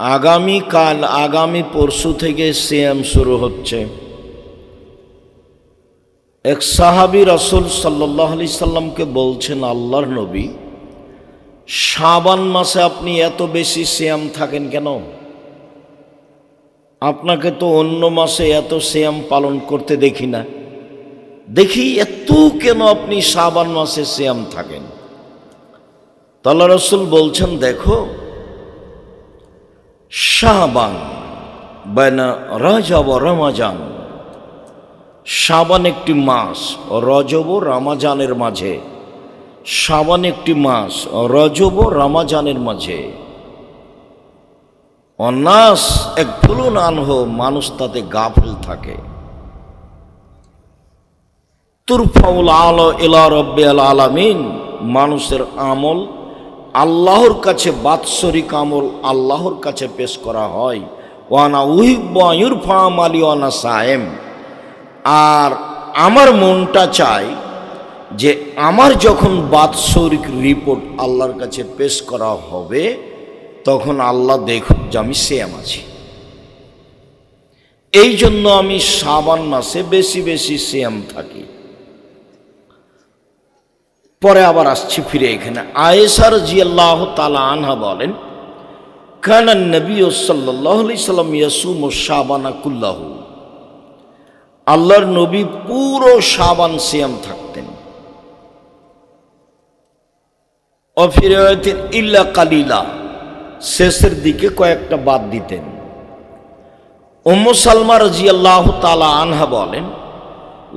আগামীকাল, আগামী পরশু থেকে সিএম শুরু হচ্ছে। এক সাহাবি রসুল সাল্লাহ আলি সাল্লামকে বলছেন, আল্লাহর নবী, শাবান মাসে আপনি এত বেশি সিয়াম থাকেন কেন? আপনাকে তো অন্য মাসে এত সিয়াম পালন করতে দেখি না। দেখি এত কেন আপনি শাবান মাসে সিয়াম থাকেন? তাল্লা রসুল বলছেন, দেখো শাহবান বেনা রাজাব রমাজান। শাবান একটি মাস, রজব রামাজানের মাঝে। শাবান একটি মাস, রজব রামাজানের মাঝে। অন্যাস এক ফুলুন আনহ, মানুষ তাতে গাফল থাকে। তুরফাউল আল ইলা রব্বে আল আলামিন, মানুষের আমল আল্লাহর কাছে বাৎসরিক আমল আল্লাহর কাছে পেশ করা হয়। ওয়ানা উহিবায়ুরফাম আলী ওয়ানা সায়েম। আর আমার মনটা চায় যে আমার যখন বাৎসরিক রিপোর্ট আল্লাহর কাছে পেশ করা হবে, তখন আল্লাহ দেখুক যে আমি সেম আছি। এই জন্য আমি সাবান মাসে বেশি বেশি সেম থাকি। পরে আবার আসছি ফিরে এখানে। আয়েসার জি আল্লাহ তালা আনহা বলেন কানান নবী সাল্লাহ সাল্লাম ইয়াসুম ও সাবানা কুল্লাহ। আল্লাহর নবী পুরো সাবান সিয়াম থাকতেন। অফিরায়তের ইল্লা কালিলা, শেষের দিকে কয়েকটা বাদ দিতেন। ওম্ম সালমা রাজি আল্লাহ তালা আনহা বলেন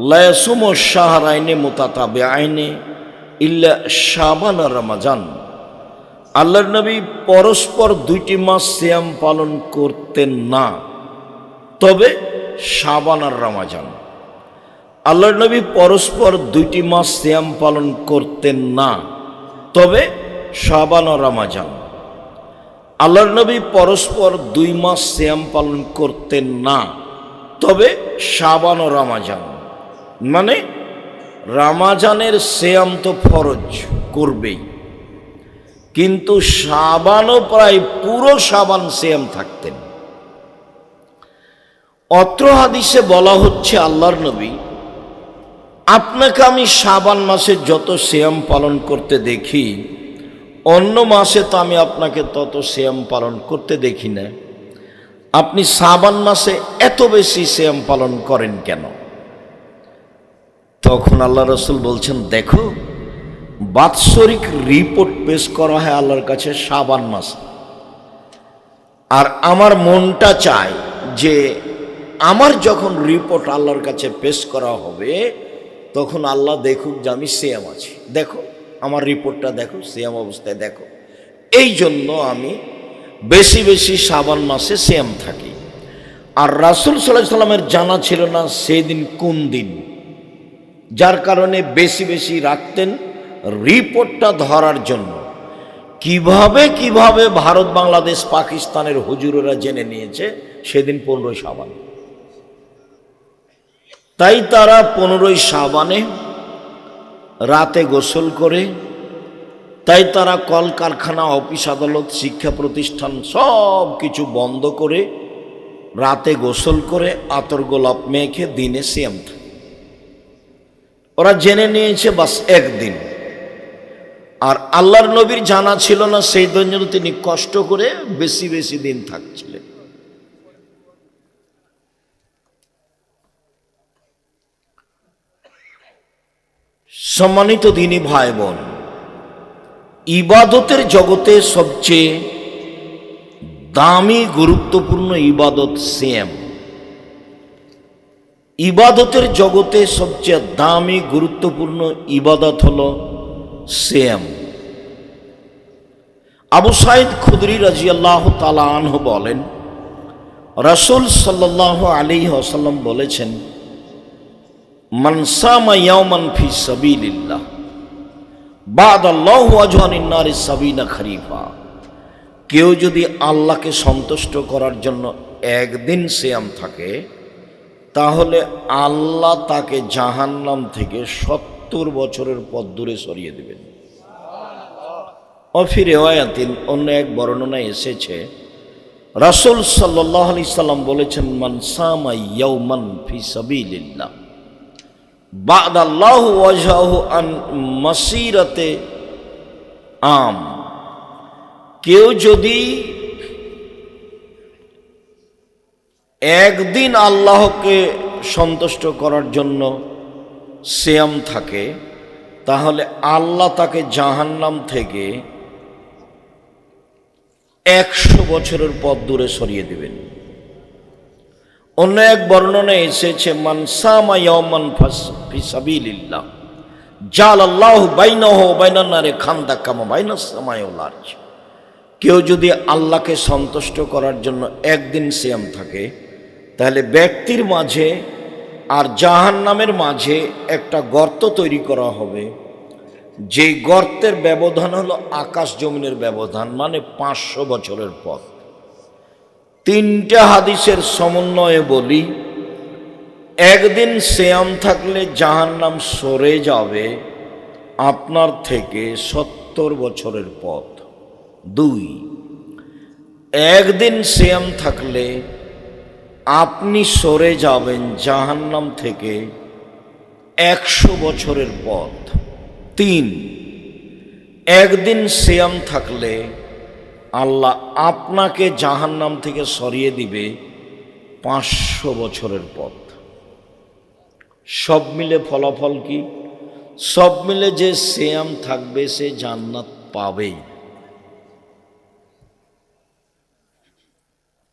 লয়াসুম ও শাহর আইনে মোতাতাবে আইনে ইল্লা শাবান আর রমাজান। আল্লাহর নবী পরস্পর দুইটি মাস শ্যাম পালন করতেন না। তবে শাবান আর রমাজান। আল্লাহর নবী পরস্পর দুইটি মাস শ্যাম পালন করতেন না। তবে শাবান ও রমাজান। আল্লাহর নবী পরস্পর দুই মাস শ্যাম পালন করতেন না। তবে শাবান ও রমাজান। মানে রামাজানের সেয়াম তো ফরজ করবেই। কিন্তু সাবানও প্রায় পুরো সাবান সেয়াম থাকতেন। অত্র হাদিসে বলা হচ্ছে আল্লাহর নবী, আপনাকে আমি সাবান মাসে যত শ্যাম পালন করতে দেখি, অন্য মাসে তো আমি আপনাকে তত শ্যাম পালন করতে দেখি না। আপনি সাবান মাসে এত বেশি শ্যাম পালন করেন কেন? তখন আল্লাহ রসুল বলছেন, দেখো, বাৎসরিক রিপোর্ট পেশ করা হয় আল্লাহর কাছে সাবান মাস। আর আমার মনটা চায় যে আমার যখন রিপোর্ট আল্লাহর কাছে পেশ করা হবে, তখন আল্লাহ দেখুক যে আমি সেম আছি। দেখো, আমার রিপোর্টটা দেখো সেম অবস্থায় দেখো। এই জন্য আমি বেশি বেশি সাবান মাসে সেম থাকি। আর রাসুল সাল্লাহ সাল্লামের জানা ছিল না সেদিন কোন দিন। যার কারণে বেশি বেশি রাখতেন রিপোর্টটা ধরার জন্য। কীভাবে কীভাবে ভারত, বাংলাদেশ, পাকিস্তানের হুজুরেরা জেনে নিয়েছে, সেদিন পনেরোই সাবান তাই তারা পনেরোই সাবানে রাতে গোসল করে, তাই তারা কলকারখানা, অফিস আদালত, শিক্ষা প্রতিষ্ঠান সব কিছু বন্ধ করে রাতে গোসল করে আতর গোলাপ মেখে দিনে সিয়াম থাকে। ওরা জেনে নিয়েছে, বাস একদিন। আর আল্লাহর নবীর জানা ছিল না, সেই জন্য তিনি কষ্ট করে বেশি বেশি দিন থাকছিলেন। সম্মানিত দিনী ভাই বোন ইবাদতের জগতে সবচেয়ে দামি, গুরুত্বপূর্ণ ইবাদত সেম ইবাদতের জগতে সবচেয়ে দামি, গুরুত্বপূর্ণ ইবাদত হল সেম আবু সাইদ খুদরি রাজিয়াল্লাহ তালা আনহ বলেন, রসুল সাল্লাহ আলী আসাল্লাম বলেছেন মনসামা ইয়ামান ফি সাবিলিল্লাহ বাদ আল্লাহ আজহানিন্নারি সাবিনা খরিফা। কেউ যদি আল্লাহকে সন্তুষ্ট করার জন্য একদিন সিয়াম থাকে তাহলে আল্লাহ তাকে জাহান্নাম থেকে সত্তর বছরের পথ দূরে সরিয়ে দেবেন। অফির রেওয়ায়াতিন অন্য এক বর্ণনায় এসেছে, রাসুল সাল্লাহ আলি সাল্লাম বলেছেন, মান সামা ইয়াউমান ফি সাবিলিল্লাহ বাদ আল্লাহ ওয়াজাহু আন মাসিরাতে আম। কেউ যদি একদিন আল্লাহকে সন্তুষ্ট করার জন্য শ্যাম থাকে, তাহলে আল্লাহ তাকে জাহান্নাম থেকে একশো বছরের পথ দূরে সরিয়ে দেবেন। অন্য এক বর্ণনায় এসেছে মানসামা ইয়ামান ফিসাবিলিল্লাহ জাল আল্লাহ বাইনহ বাইনান্নারে খান্দা কামা বাইনাস সামায়ুল আরজ। কেউ যদি আল্লাহকে সন্তুষ্ট করার জন্য একদিন সিয়াম থাকে তাহলে ব্যক্তির মাঝে আর জাহান্নামের মাঝে একটা গর্ত তৈরি করা হবে। যেই গর্তের ব্যবধান হলো আকাশ জমিনের ব্যবধান মানে পাঁচশো বছরের পথ। তিনটা হাদিসের সমন্বয়ে বলি, একদিন শ্যাম থাকলে জাহান্নাম সরে যাবে আপনার থেকে সত্তর বছরের পথ। দুই, একদিন শ্যাম থাকলে আপনি সরে যাবেন জাহান্নাম থেকে একশো বছরের পথ। তিন, একদিন শ্যাম থাকলে আল্লাহ আপনাকে জাহান্নাম থেকে সরিয়ে দিবে পাঁচশো বছরের পথ। সব মিলে ফলাফল কি? সব মিলে যে শ্যাম থাকবে সে জান্নাত পাবেই।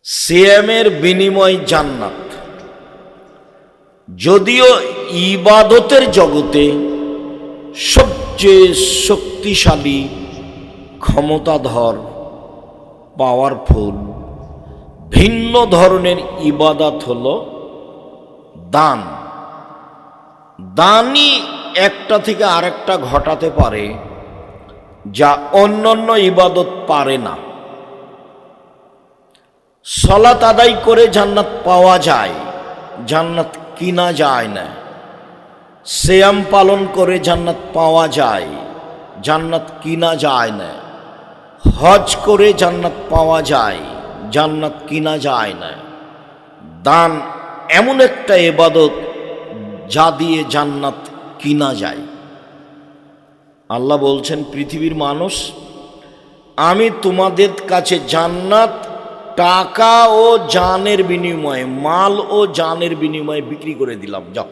সিয়ামের বিনিময় জান্নাত। যদিও ইবাদতের জগতে সবচেয়ে শক্তিশালী ক্ষমতাধর পাওয়ারফুল ভিন্ন ধরনের ইবাদত হল দান। দানই একটা থেকে আরেকটা ঘটাতে পারে যা অন্যান্য ইবাদত পারে না। সলাত আদায় করে জান্নাত পাওয়া যায়। জান্নাত কিনা যায় না। শ্যাম পালন করে জান্নাত পাওয়া যায়। জান্নাত কিনা যায় না। হজ করে জান্নাত পাওয়া যায়। জান্নাত কিনা যায় না। দান এমন একটা এবাদত যা দিয়ে জান্নাত কিনা যায়। আল্লাহ বলছেন, পৃথিবীর মানুষ, আমি তোমাদের কাছে জান্নাত টাকা ও জানের বিনিময়ে, মাল ও জানের বিনিময়ে বিক্রি করে দিলাম, যাও।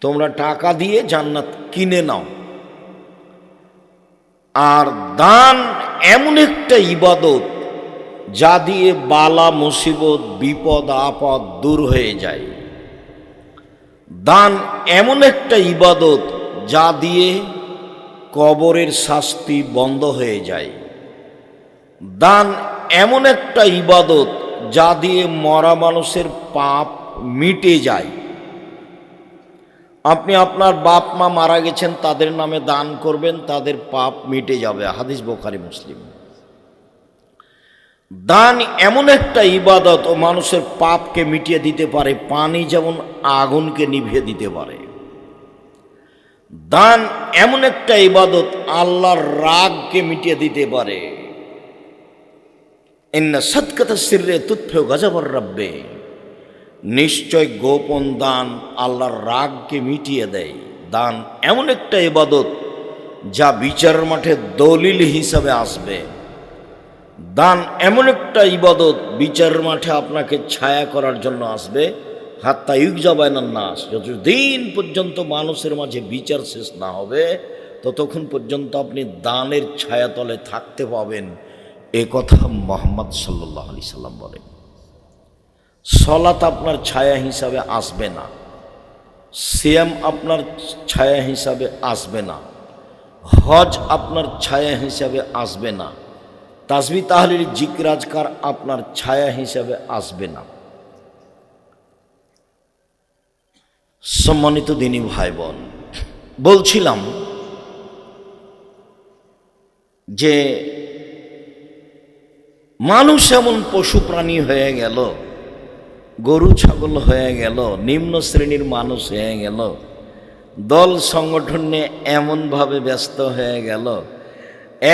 তোমরা টাকা দিয়ে জান্নাত কিনে নাও। আর দান এমন একটা ইবাদত যা দিয়ে বালা, মুসিবত, বিপদ, আপদ দূর হয়ে যায়। দান এমন একটা ইবাদত যা দিয়ে কবরের শাস্তি বন্ধ হয়ে যায়। দান এমন একটা ইবাদত যা দিয়ে মরা মানুষের পাপ মিটে যায়। আপনি আপনার বাপ মা মারা গেছেন, তাদের নামে দান করবেন, তাদের পাপ মিটে যাবে। হাদিস বোখারি, মুসলিম। দান এমন একটা ইবাদত ও মানুষের পাপকে মিটিয়ে দিতে পারে, পানি যেমন আগুনকে নিভিয়ে দিতে পারে। দান এমন একটা ইবাদত আল্লাহর রাগকে মিটিয়ে দিতে পারে। ইন্না সৎকথা সিররে তুৎফেও গজবর রব্বে। নিশ্চয় গোপন দান আল্লাহর রাগকে মিটিয়ে দেয়। দান এমন একটা ইবাদত যা বিচার মাঠে দলিল হিসাবে আসবে। দান এমন একটা ইবাদত বিচার মাঠে আপনাকে ছায়া করার জন্য আসবে। হাত্তা ইউজাবায়নার নাস। যতদিন পর্যন্ত মানুষের মাঝে বিচার শেষ না হবে, ততক্ষণ পর্যন্ত আপনি দানের ছায়াতলে থাকতে পাবেন। এ কথা মোহাম্মদ সাল্লাহ আলি সাল্লাম বলেন সলাত আপনার ছায়া হিসাবে আসবে না। সিয়াম আপনার ছায়া হিসাবে আসবে না। হজ আপনার ছায়া হিসাবে আসবে না। তাসবি তাহলির জিকরাজকার আপনার ছায়া হিসাবে আসবে না। সম্মানিত দিনী ভাই বোন বলছিলাম যে মানুষ এমন পশু প্রাণী হয়ে গেল, গরু ছাগল হয়ে গেল, নিম্ন শ্রেণির মানুষ হয়ে গেল, দল সংগঠনে এমনভাবে ব্যস্ত হয়ে গেল।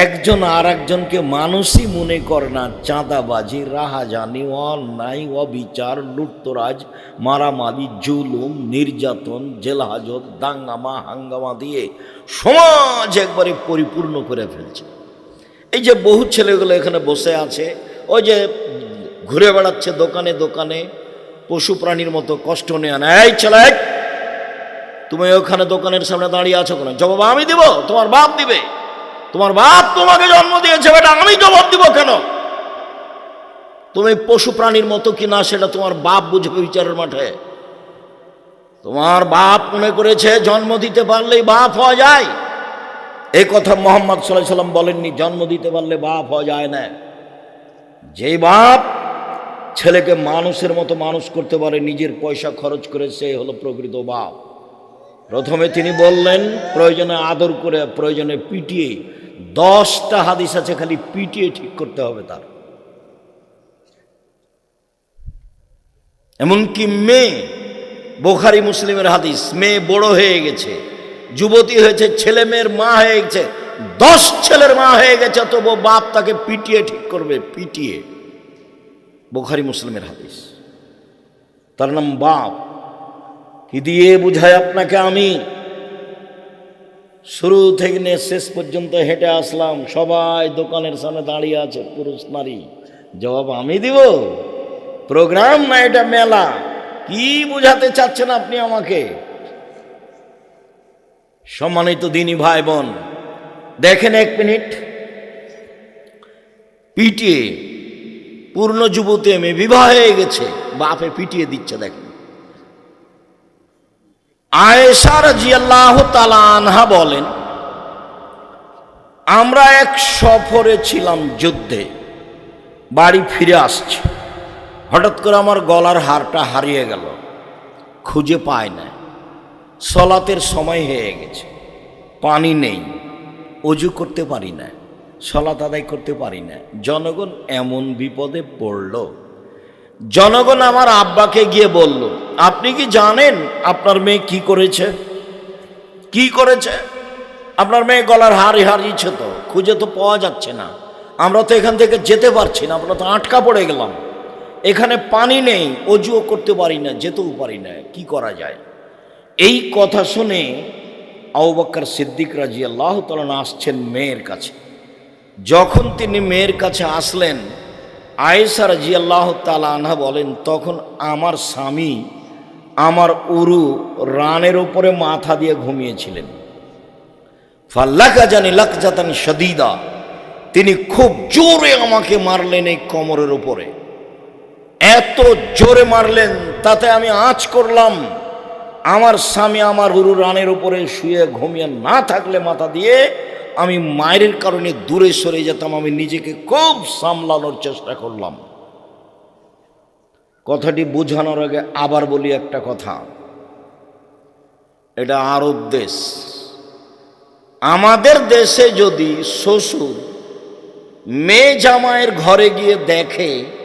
একজন আর একজনকে মানুষই মনে করে না, চাঁদাবাজি, রাহাজানি, অন্যায়, অবিচার, লুটতরাজ, মারামারি, জুলুম, নির্যাতন জেলহাজত দাঙ্গামা, হাঙ্গামা দিয়ে সমাজ একবারে পরিপূর্ণ করে ফেলছে। এই যে বহু ছেলেগুলো এখানে বসে আছে, ওই যে ঘুরে বেড়াচ্ছে দোকানে দোকানে, পশু প্রাণীর মতো কষ্ট নেয় না এই ছেলে, তুমি ওখানে দোকানের সামনে দাঁড়িয়ে আছো কেন? জবাব আমি দিব, তোমার বাপ দিবে। তোমার বাপ তোমাকে জন্ম দিয়েছে, বেটা, আমি জবাব দিব কেন? তুমি পশু প্রাণীর মতো কি না, সেটা তোমার বাপ বুঝবে বিচারের মাঠে। তোমার বাপ মনে করেছে, জন্ম দিতে পারলেই বাপ হওয়া যায়। এই কথা মোহাম্মদ সাল্লাহ সাল্লাম বলেননি, জন্ম দিতে পারলে বাপ হওয়া যায় না। যেই বাপ ছেলেকে মানুষের মতো মানুষ করতে পারে, নিজের পয়সা খরচ করে সে হলো প্রকৃত বাপ। প্রথমে তিনি বললেন, প্রয়োজনে আদর করে, প্রয়োজনে পিটিয়ে, দশটা হাদিস আছে, খালি পিটিয়ে ঠিক করতে হবে তার। এমনকি মেয়ে, বোখারি মুসলিমের হাদিস, মেয়ে বড় হয়ে গেছে। যুবতী হয়েছে, ছেলে মেয়ের মা হয়ে গেছে, দশ ছেলের মা হয়ে গেছে তবু বাপ তাকে পিটিয়ে ঠিক করবে, পিটিয়ে। বোখারি মুসলিমের হাদিস। তার নাম বাপ। কি দিয়ে বুঝায় আপনাকে আমি? শুরু থেকে নিয়ে শেষ পর্যন্ত হেঁটে আসলাম, সবাই দোকানের সামনে দাঁড়িয়ে আছে, পুরুষ, নারী। জবাব আমি দিব? প্রোগ্রাম না, এটা মেলা। কি বুঝাতে চাচ্ছেন আপনি আমাকে? সম্মানিত দিনী ভাই বোন দেখেন এক মিনিট। পিটিয়ে, পূর্ণ যুবতী মেয়ে বিবাহ হয়ে গেছে, বাপে পিটিয়ে দিচ্ছে, দেখেন। আয়েশা রাজিয়াল্লাহ তালা আনহা বলেন, আমরা এক সফরে ছিলাম যুদ্ধে, বাড়ি ফিরে আসছি। হঠাৎ করে আমার গলার হারটা হারিয়ে গেল, খুঁজে পায় না সলাতের সময় হয়ে গেছে। পানি নেই, অজু করতে পারি না সলাত আদায় করতে পারি না। জনগণ এমন বিপদে পড়ল। জনগণ আমার আব্বাকে গিয়ে বলল, আপনি কি জানেন আপনার মেয়ে কি করেছে? কি করেছে? আপনার মেয়ে গলার হারি হারিয়েছে তো, খুঁজে তো পাওয়া যাচ্ছে না। আমরা তো এখান থেকে যেতে পারছি না, আমরা তো আটকা পড়ে গেলাম। এখানে পানি নেই, অজুও করতে পারি না, যেতেও পারি না, কি করা যায়? এই কথা শুনে আউবাক্কর সিদ্দিক রাজি আল্লাহ তালন আসছেন মেয়ের কাছে। যখন তিনি মেয়ের কাছে আসলেন আয়েসা রাজি আল্লাহ তালানহা বলেন, তখন আমার স্বামী আমার উরু রানের উপরে মাথা দিয়ে ঘুমিয়েছিলেন। ফাল্লাকা জানি লাকজাতান সদিদা তিনি খুব জোরে আমাকে মারলেন এই কোমরের উপরে। এত জোরে মারলেন, তাতে আমি আঁচ করলাম। আমার স্বামী আমার উরু রানের উপরে শুয়ে ঘুমিয়ে না থাকলে মাথা দিয়ে আমি মায়ের কারণে দূরে সরে যেতাম, আমি নিজেকে খুব সামলানোর চেষ্টা করলাম। কথাটি বোঝানোর আগে আবার বলি একটা কথা। এটা আরব দেশ। আমাদের দেশে যদি শ্বশুর মেয়ে জামাইয়ের ঘরে গিয়ে দেখে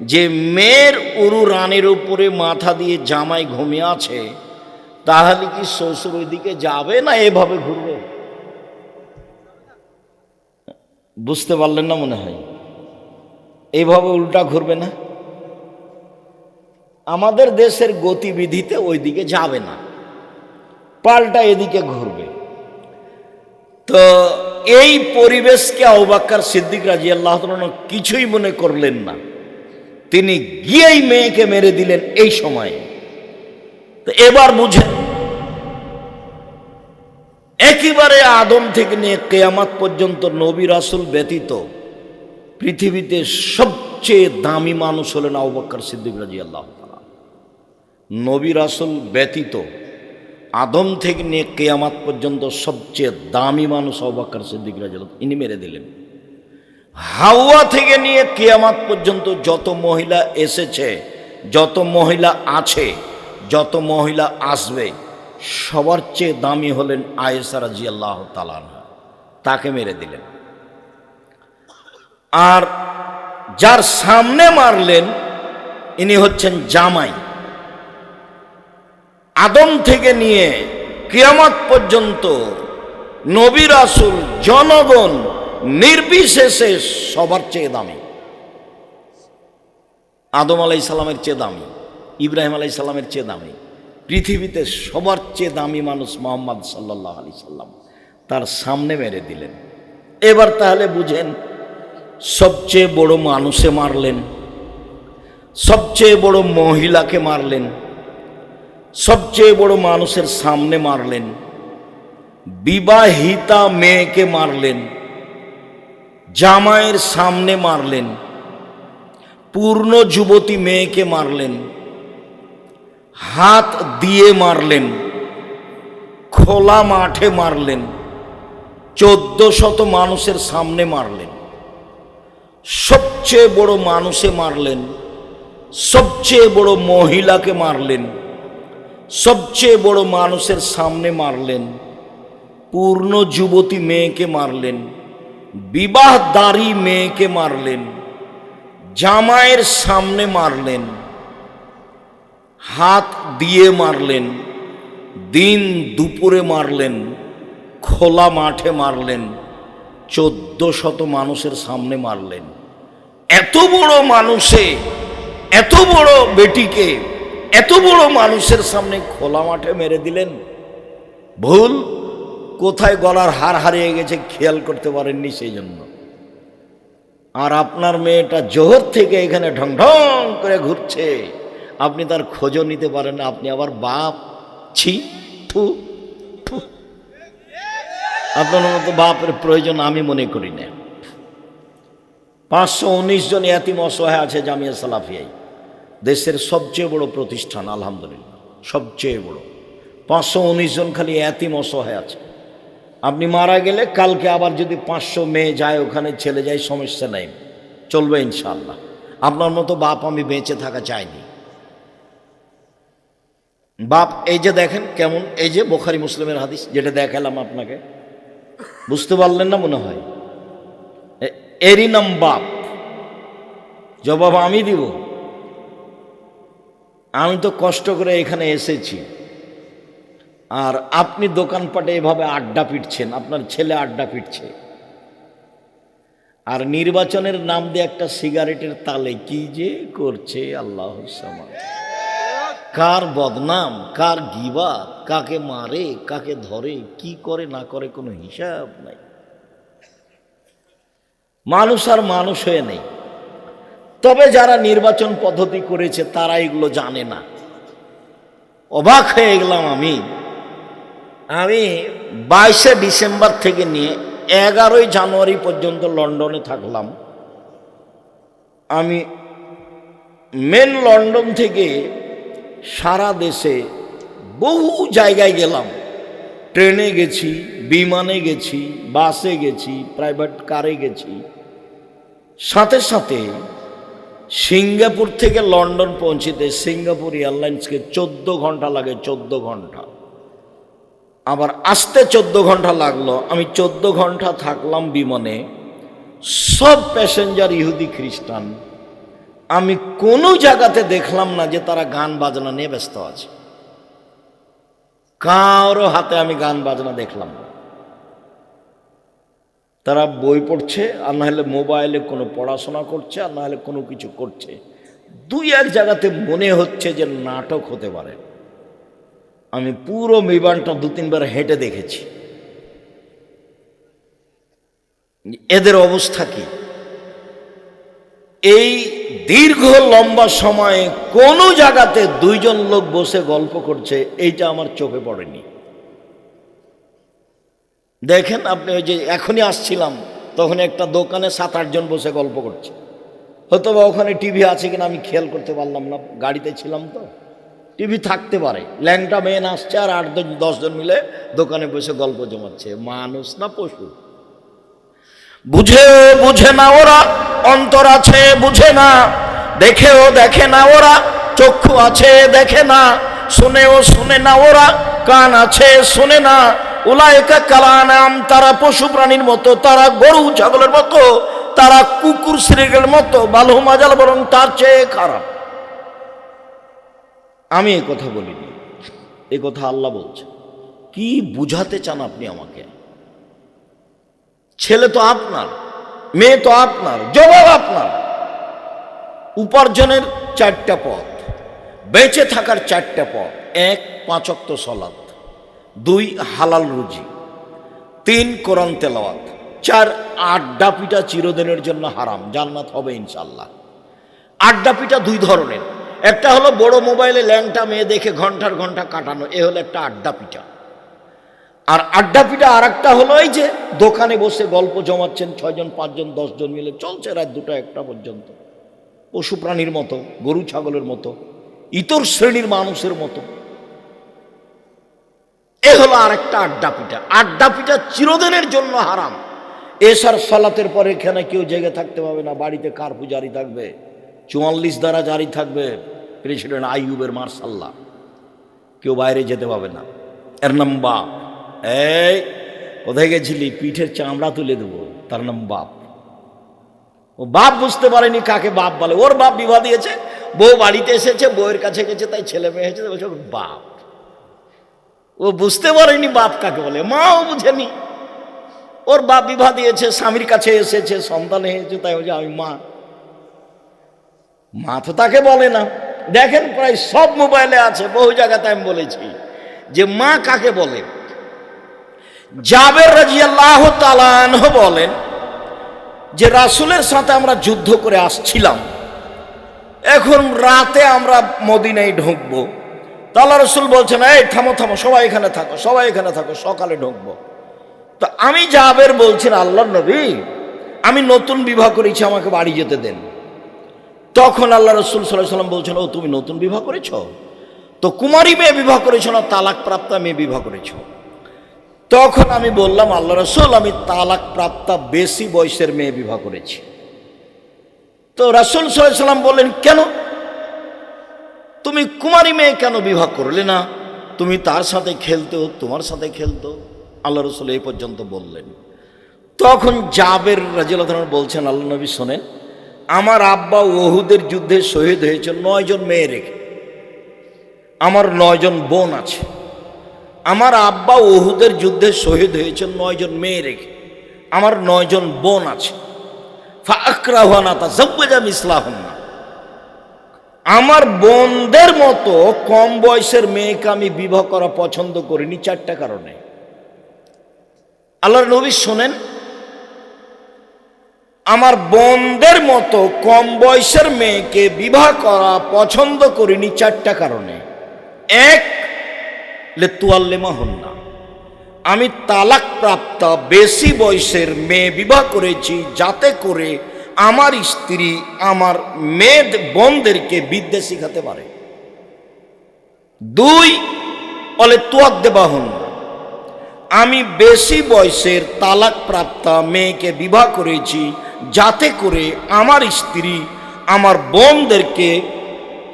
যে মেয়ের উরু রানের উপরে মাথা দিয়ে জামাই ঘুমিয়ে আছে, তাহলে কি শ্বশুর ওইদিকে যাবে না এভাবে ঘুরবে? বুঝতে পারলেন না মনে হয়? এইভাবে উল্টা ঘুরবে না? আমাদের দেশের গতিবিধিতে ওইদিকে যাবে না, পাল্টা এদিকে ঘুরবে। তো এই পরিবেশকে অবাক্কার সিদ্দিক রাজি আল্লাহ কিছুই মনে করলেন না। তিনি গিয়েই মেয়েকে মেরে দিলেন এই সময়ে। তো এবার বুঝেন, একেবারে আদম থেকে নিয়ে কেয়ামাত পর্যন্ত নবী রাসুল ব্যতীত পৃথিবীতে সবচেয়ে দামি মানুষ হলেন আউবাক্কর সিদ্দিক রাজি আল্লাহ নবী রাসুল ব্যতীত আদম থেকে নিয়ে কেয়ামাত পর্যন্ত সবচেয়ে দামি মানুষ আউবাক্কর সিদ্দিক রাজি ইনি মেরে দিলেন। হাওয়া থেকে নিয়ে কেয়ামাত পর্যন্ত যত মহিলা এসেছে, যত মহিলা আছে, যত মহিলা আসবে, সবার চেয়ে দামি হলেন আয়েসারা জি আল্লাহ তালানহা তাকে মেরে দিলেন। আর যার সামনে মারলেন, ইনি হচ্ছেন জামাই। আদম থেকে নিয়ে কিয়ামত পর্যন্ত নবী রাসুল, জনগণ নির্বিশেষে সবার চেয়ে দামি। আদম আলাই সালামের চেয়ে দামি, ইব্রাহিম আলাই সাল্লামের চেয়ে দামি, পৃথিবীতে সবার চেয়ে দামি মানুষ মোহাম্মদ সাল্লাহ আলি সাল্লাম। তার সামনে মেরে দিলেন। এবার তাহলে বুঝেন, সবচেয়ে বড় মানুষে মারলেন, সবচেয়ে বড় মহিলাকে মারলেন, সবচেয়ে বড় মানুষের সামনে মারলেন, বিবাহিতা মেয়েকে মারলেন জামাইয়ের সামনে মারলেন। পূর্ণ যুবতী মেয়েকে মারলেন। হাত দিয়ে মারলেন। খোলা মাঠে মারলেন। চোদ্দ শত মানুষের সামনে মারলেন। সবচেয়ে বড় মানুষে মারলেন। সবচেয়ে বড় মহিলাকে মারলেন। সবচেয়ে বড় মানুষের সামনে মারলেন। পূর্ণ যুবতী মেয়েকে মারলেন। বিবাহদারী মেয়েকে মারলেন, জামাইয়ের সামনে মারলেন, হাত দিয়ে মারলেন, দিন দুপুরে মারলেন, খোলা মাঠে মারলেন, চোদ্দ শত মানুষের সামনে মারলেন। এত বড় মানুষে, এত বড় বেটিকে, এত বড় মানুষের সামনে খোলা মাঠে মেরে দিলেন। ভুল? কোথায় গলার হার হারিয়ে গেছে খেয়াল করতে পারেননি সেই জন্য। আর আপনার মেয়েটা জোহর থেকে এখানে ঢং ঢং করে ঘুরছে। আপনি তার খোঁজও নিতে পারেন আপনি আবার বাপ, ছি, থু থু। আপনার মতো বাপের প্রয়োজন আমি মনে করি না। পাঁচশো উনিশ জন এতিম অসহায় আছে জামিয়া সালাফিয়াই দেশের সবচেয়ে বড় প্রতিষ্ঠান, আলহামদুলিল্লাহ, সবচেয়ে বড়। পাঁচশো উনিশ জন খালি এতিম অসহায় আছে। আপনি মারা গেলে কালকে আবার যদি পাঁচশো মেয়ে যায়, ওখানে ছেলে যায়, সমস্যা নেই। চলবে ইনশাল্লাহ আপনার মতো বাপ আমি বেঁচে থাকা চাইনি। বাপ, এই যে দেখেন কেমন, এই যে বোখারি মুসলিমের হাদিস, যেটা দেখালাম আপনাকে। বুঝতে পারলেন না মনে হয়? এরই নাম বাপ। জবাব আমি দিব। আমি তো কষ্ট করে এখানে এসেছি। আর আপনি দোকানপাটে এভাবে আড্ডা পিটছেন, আপনার ছেলে আড্ডা পিটছে। আর নির্বাচনের নাম দিয়ে একটা সিগারেটের তালে, কি যে করছে আল্লাহ কার বদনাম, কার গিবা কাকে মারে, কাকে ধরে, কি করে, না করে কোনো হিসাব নাই। মানুষ আর মানুষ হয়ে নেই। তবে যারা নির্বাচন পদ্ধতি করেছে, তারা এগুলো জানে না। অবাক হয়ে গেলাম আমি। আমি বাইশে ডিসেম্বর থেকে নিয়ে এগারোই জানুয়ারি পর্যন্ত লন্ডনে থাকলাম। আমি মেন লন্ডন থেকে সারা দেশে বহু জায়গায় গেলাম। ট্রেনে গেছি, বিমানে গেছি, বাসে গেছি, প্রাইভেট কারে গেছি। সাথে সাথে সিঙ্গাপুর থেকে লন্ডন পৌঁছিতে সিঙ্গাপুর এয়ারলাইন্সকে চোদ্দ ঘণ্টা লাগে, চোদ্দ ঘণ্টা। আবার আসতে চোদ্দ ঘণ্টা লাগল, আমি চোদ্দ ঘণ্টা থাকলাম বিমানে। সব প্যাসেঞ্জার ইহুদি খ্রিস্টান। আমি কোনো জায়গাতে দেখলাম না যে তারা গান বাজনা নিয়ে ব্যস্ত আছে। কারও হাতে আমি গান বাজনা দেখলাম না। তারা বই পড়ছে, আর না হলে মোবাইলে কোনো পড়াশোনা করছে, আর না হলে কোনো কিছু করছে। দুই এক জায়গাতে মনে হচ্ছে যে নাটক হতে পারে। আমি পুরো বিমানটা দু তিনবার হেঁটে দেখেছি। এদের অবস্থা কি? এই দীর্ঘ লম্বা সময়ে কোনো জায়গাতে দুইজন লোক বসে গল্প করছে, এইটা আমার চোখে পড়েনি। দেখেন আপনি ওই যে এখনই আসছিলাম, তখন একটা দোকানে সাত আটজন বসে গল্প করছে। হয়তো বা ওখানে টিভি আছে কিনা আমি খেয়াল করতে পারলাম না, গাড়িতে ছিলাম তো। টিভি থাকতে পারে। ল্যাংটা মেন আসছে আর আট জন দশজন মিলে দোকানে বসে গল্প জমাচ্ছে। মানুষ না পশু? বুঝেও বুঝে না ওরা, অন্তর আছে বুঝে না। দেখেও দেখে না ওরা, চক্ষু আছে দেখে না। শুনেও শুনে না ওরা, কান আছে শুনে না। ওলা উলায়কা কালানাম, তারা পশু প্রাণীর মতো, তারা গরু ছাগলের মতো, তারা কুকুর শ্রীগের মতো বালু মাজাল বরং তার চেয়ে খারাপ। আমি এই কথা বলিনি। এই কথা আল্লাহ বলছে কি বুঝাতে চান আপনি আমাকে? ছেলে তো আপনার, মেয়ে তো আপনার জবাব আপনার। উপার্জনের চারটা পথ, বেঁচে থাকার চারটা পথ। এক পাঁচক্ত সলাৎ দুই, হালাল রুজি। তিন, কোরআন তেলাওয়াত। চার, আড্ডা পিঠা চিরদিনের জন্য হারাম, জান্নাত হবে ইনশাল্লাহ আড্ডা পিঠা দুই ধরনের। একটা হলো বড় মোবাইলে ল্যাংটা মেয়ে দেখে ঘণ্টার ঘণ্টা কাটানো, এ হলো একটা আড্ডা পিঠা আর আড্ডা পিঠা আর একটা হলো এই যে দোকানে বসে গল্প জমাচ্ছেন ছয়জন, পাঁচজন, দশজন মিলে, চলছে রাত দুটো একটা পর্যন্ত। পশু প্রাণীর মতো, গরু ছাগলের মতো, ইতর শ্রেণির মানুষের মতো। এ হলো আরেকটা আড্ডা পিঠা আড্ডা পিঠা চিরদিনের জন্য হারাম। এসার সালাতের পরে এখানে কেউ জেগে থাকতে পারবে না, বাড়িতে কার পূজারি থাকবে? চুয়াল্লিশ দ্বারা জারি থাকবে প্রেসিডেন্ট আইয়ুবের মার্শাল্লাহ। কেউ বাইরে যেতে পারবে না। এর নাম বাপ। এই, কোথায় গেছিলি? পিঠের চামড়া তুলে দেবো। তার নাম বাপ। ও বাপ বুঝতে পারেনি কাকে বাপ বলে। ওর বাপ বিবাহ দিয়েছে, বউ বাড়িতে এসেছে, বউয়ের কাছে গেছে, তাই ছেলে মেয়ে হয়েছে বলছে বাপ। ও বুঝতে পারেনি বাপ কাকে বলে, মাও বুঝেনি। ওর বাপ বিবাহ দিয়েছে, স্বামীর কাছে এসেছে, সন্তান হয়েছে, তাই বলছে আমি মা। মা তো তাকে বলে না। দেখেন প্রায় সব মোবাইলে আছে, বহু জায়গাতে আমি বলেছি যে মা কাকে বলে? জাবের রাজিয়াল্লাহ তালানহ বলেন যে, রাসুলের সাথে আমরা যুদ্ধ করে আসছিলাম। এখন রাতে আমরা মদিনায় ঢুকবো। তাল্লা রসুল বলছেন, এই থামো থামো, সবাই এখানে থাকো, সবাই এখানে থাকো, সকালে ঢুকবো। তো আমি জাবের বলছেন আল্লাহ নবী, আমি নতুন বিবাহ করেছি, আমাকে বাড়ি যেতে দেন। তখন আল্লাহ রসুল সাল্লাহ সাল্লাম বলছেন, ও, তুমি নতুন বিবাহ করেছ? তো কুমারী মেয়ে বিবাহ করেছ না তালাক প্রাপ্তা মেয়ে বিবাহ করেছ? তখন আমি বললাম, আল্লাহ রসুল, আমি তালাক প্রাপ্তা বেশি বয়সের মেয়ে বিবাহ করেছি। তো রাসুল সাল্লাম বললেন, কেন? তুমি কুমারী মেয়ে কেন বিবাহ করলে না? তুমি তার সাথে খেলতো তোমার সাথে খেলতো? আল্লাহ রসুল এই পর্যন্ত বললেন। তখন জাবের রাজিউল্লাহ বলছেন, আল্লাহ নবী শোনেন আমার আব্বা ওহুদের যুদ্ধে শহীদ হয়েছে নয়জন মেয়ে রেখে। আমার নয়জন বোন আছে। আমার আব্বা ওহুদের যুদ্ধে শহীদ হয়েছে নয়জন মেয়ে রেখে। আমার নয়জন বোন আছে। ফাকরাহানা তা জব্বাজাম আমার বোনদের মতো কম বয়সের মেয়েকে আমি বিবাহ করা পছন্দ করিনি, চারটা কারণে। আল্লাহর নবী শোনেন আমার বোনদের মতো কম বয়সের মেয়েকে বিবাহ করা পছন্দ করিনি চারটা কারণে। এক লে তুয়াল্লেমা হন না। আমি তালাক প্রাপ্ত বেশি বয়সের মেয়ে বিবাহ করেছি যাতে করে আমার স্ত্রী আমার মেয়ে বোনদেরকে বিদ্যে শিখাতে পারে। দুই অলে তুয়াক দেবা হন আমি বেশি বয়সের তালাক প্রাপ্তা মেয়েকে বিবাহ করেছি যাতে করে আমার স্ত্রী আমার বোনদেরকে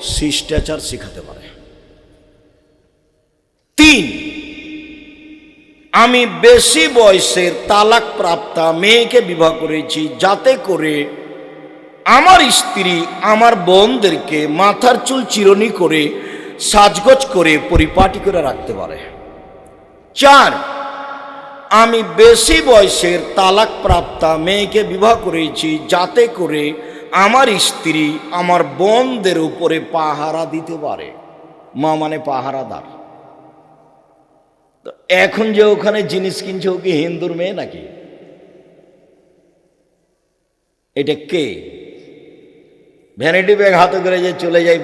শিষ্টাচার শেখাতে পারে। তিন, আমি বেশি বয়সের তালাক প্রাপ্তা মেয়েকে বিবাহ করেছি যাতে করে আমার স্ত্রী আমার বোনদেরকে মাথার চুল চিরনি করে, সাজগোজ করে, পরিপাটি করে রাখতে পারে। চার আমি বেশি বয়সের তালাক প্রাপ্তা মেয়েকে বিবাহ করেছি যাতে করে আমার স্ত্রী আমার বোনদের উপরে পাহারা দিতে পারে। মা মানে পাহারাদার। তো এখন যে ওখানে জিনিস কিনছে ও কি হিন্দুর মেয়ে নাকি? এটা কে? ভ্যানিটি ব্যাগ হাতে করে যে চলে যায়